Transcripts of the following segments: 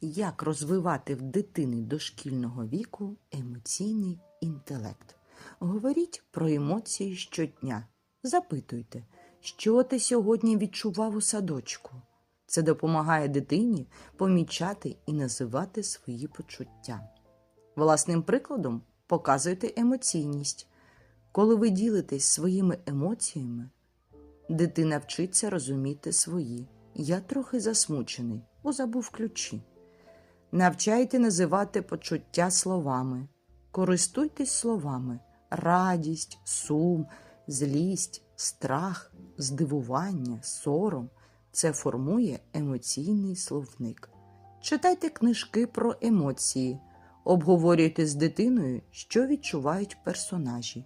Як розвивати в дитини дошкільного віку емоційний інтелект? Говоріть про емоції щодня. Запитуйте, що ти сьогодні відчував у садочку. Це допомагає дитині помічати і називати свої почуття. Власним прикладом показуйте емоційність. Коли ви ділитесь своїми емоціями, дитина вчиться розуміти свої. Я трохи засмучений, бо забув ключі. Навчайте називати почуття словами. Користуйтесь словами радість, сум, злість, страх, здивування, сором. Це формує емоційний словник. Читайте книжки про емоції, обговорюйте з дитиною, що відчувають персонажі,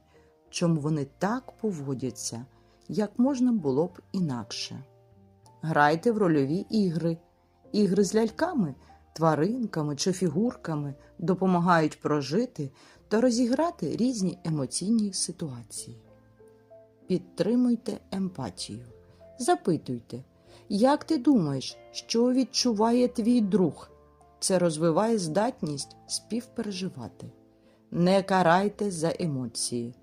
чому вони так поводяться, як можна було б інакше. Грайте в рольові ігри. Ігри з ляльками, тваринками чи фігурками допомагають прожити та розіграти різні емоційні ситуації. Підтримуйте емпатію. Запитуйте, як ти думаєш, що відчуває твій друг? Це розвиває здатність співпереживати. Не карайте за емоції.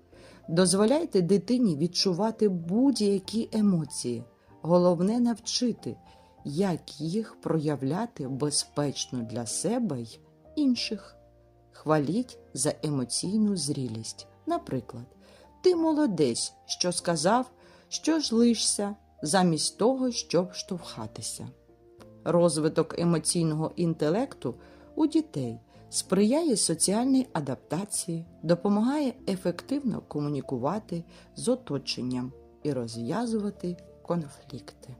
Дозволяйте дитині відчувати будь-які емоції. Головне навчити, як їх проявляти безпечно для себе й інших. Хваліть за емоційну зрілість. Наприклад, ти молодець, що сказав, що ж лишся, замість того, щоб штовхатися. Розвиток емоційного інтелекту у дітей сприяє соціальній адаптації, допомагає ефективно комунікувати з оточенням і розв'язувати конфлікти.